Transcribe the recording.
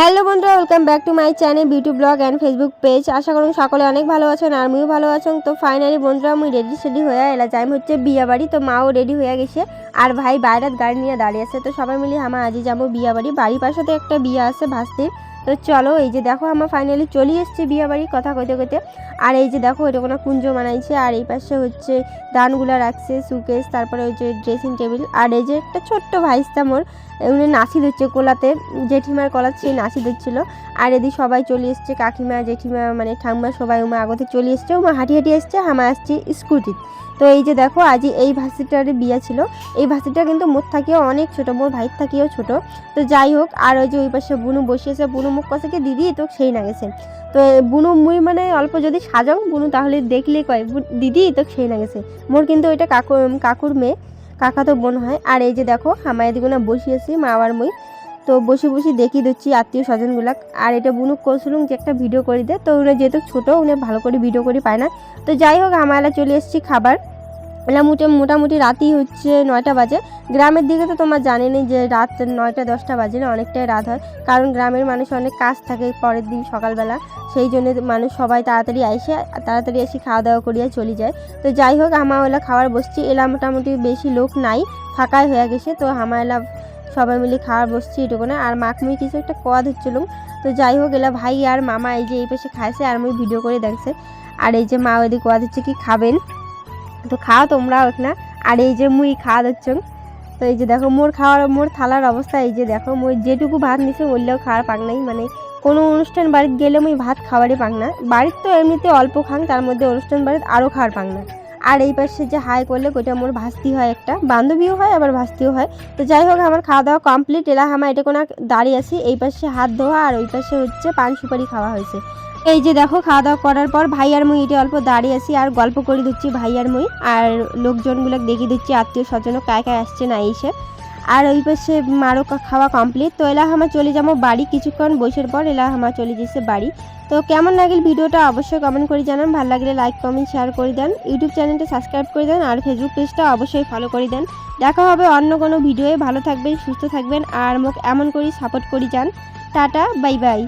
Hello বন্ধুরা welcome back to my channel beauty blog and Facebook page আশা করুন সকলে অনেক ভালো আছেন আর আমিও ভালো আছেন তো ফাইনালি বন্ধুরা, আমি রেডি সেডি হয়ে এলা যাই হচ্ছে বিয়াবাড়ি, তো মাও রেডি হয়ে গেছে। আর ভাই বাইরের গাড়ি নিয়ে দাঁড়িয়ে আছে। তো সবাই মিলে আমার আজই যাব বিয়াবাড়ি। বাড়ির পাশে তো একটা বিয়া আছে ভাস্তির। তো চলো, এই যে দেখো আমার ফাইনালি চলে এসছে বিয়া বাড়ি কথা কইতে কইতে। আর এই যে দেখো, এটা কোনো কুঞ্জ বানাইছে। আর এই পাশে হচ্ছে দানগুলা রাখছে সুকেস তারপরে ওই যে ড্রেসিং টেবিল আর এই যে একটা ছোট্ট ভাইস্তা মোর, উনি নাচি দিচ্ছে কোলাতে, জেঠিমার কলার সেই নাচি দিচ্ছিল আর এদিকে সবাই চলে এসছে, কাকিমা, জেঠিমা মানে ঠাম্মা, সবাই উমা আগতে চলে এসছে, উমা হাঁটি হাঁটি এসছে হামা আসছে স্কুটি তো এই যে দেখো, আজ এই ভাসিটার বিয়া ছিল। এই ভাসিটা কিন্তু মোর থাকিও অনেক ছোট, মোর ভাইয়ের থাকিও ছোট। তো যাই হোক, আর ওই যে ওই পাশে বুনু বসিয়েছে বুনু মুখ কষাকে দিদি তো সেই না গেছে। তো বুনু, মুই মানে অল্প যদি সাজং, বুনু তাহলে দেখলেই কয় "বু- দিদি তো সেই না গেছে। মোর কিন্তু ওইটা কাকু কাকুর মেয়ে, কাকা তো বোন হয়। আর এই যে দেখো আমার এদিকে না বসিয়েছি মা আর মুই। তো বসে বসে দেখি দিচ্ছি আত্মীয় স্বজনগুলাক আর এটা বুনুক করছিলাম যে একটা ভিডিও করে দে। তো উনি যেহেতু ছোটো, উনি ভালো করে ভিডিও করে পায় না। তো যাই হোক আমার চলে এসেছি খাবার। মোটে মোটামুটি রাতই হচ্ছে নয়টা বাজে। গ্রামের দিকে তো তোমার জানেনই যে রাত নয়টা দশটা বাজে না, অনেকটাই রাত হয়। কারণ গ্রামের মানুষ অনেক কাজ থাকে পরের দিন সকালবেলা। সেই জন্য মানুষ সবাই তাড়াতাড়ি আইসে, তাড়াতাড়ি এসে খাওয়া দাওয়া করিয়া চলে যায়। তো যাই হোক ওলা খাবার বসছি। এলা মোটামুটি বেশি লোক নাই, ফাঁকাই হয়ে গেছে। তো এলা সবাই মিলে খাওয়ার বসছি এটুকু না আর মাখমুই কিছু একটা কোয়া ধরছিলাম। তো যাই হোক, এলা ভাই আর মামা এই যে এই পাশে খাইছে আর মুই ভিডিও করে দেখছে। আর এই যে মা ওইদিকে কোয়া দিচ্ছে কি খাবেন? তো খাও তোমরাও না আর এই যে মুই খাওয়া দিচ্ছ তো এই যে দেখো, মোর খাওয়ার, মোর থালার অবস্থা এই যে দেখো, মই যেটুকু ভাত নিছে ওইলেও খাওয়ার পাক নাই। মানে কোনো অনুষ্ঠান বাড়িতে গেলে মুই ভাত খাওয়ারই পাক না। বাড়ির তো এমনিতে অল্প খাং তার মধ্যে অনুষ্ঠান বাড়িতে আরও খাওয়ার পাক না। আর এই পাশে যে হাই করলে ওইটা মোর ভাস্তি হয় একটা। বান্ধবীও হয়, আবার ভাস্তিও হয়। তো যাই হোক, আমার খাওয়া দাওয়া কমপ্লিট। এলা আমার এটা কোনো দাঁড়িয়ে আছি। এই পাশে হাত ধোয়া, আর ওই পাশে হচ্ছে পান সুপারি খাওয়া হয়েছে। এই যে দেখো খাওয়া দাওয়া করার পর ভাই আর মুই এটা অল্প দাঁড়িয়ে আছি আর গল্প করে দিচ্ছি ভাই আর মুই। আর লোকজনগুলো দেখিয়ে দিচ্ছি, আত্মীয় স্বজন কায় কায় আসছে না এসে। আর ওই পাশে মারও কা- খাওয়া কমপ্লিট তো এলা আমার চলে যাব বাড়ি। কিছুক্ষণ বসের পর এলা আমার চলে যাচ্ছে বাড়ি। তো কেমন লাগল ভিডিওটা অবশ্যই কমেন্ট করে জানান। ভালো লাগলে লাইক কমেন্ট শেয়ার করে দেন। ইউটিউব চ্যানেলটা সাবস্ক্রাইব করে দেন আর ফেসবুক পেজটা অবশ্যই ফলো করে দেন। দেখা হবে অন্য কোনো ভিডিওয়ে ভালো থাকবেন, সুস্থ থাকবেন আর মোক এমন করেই সাপোর্ট করি যান। Tata bye bye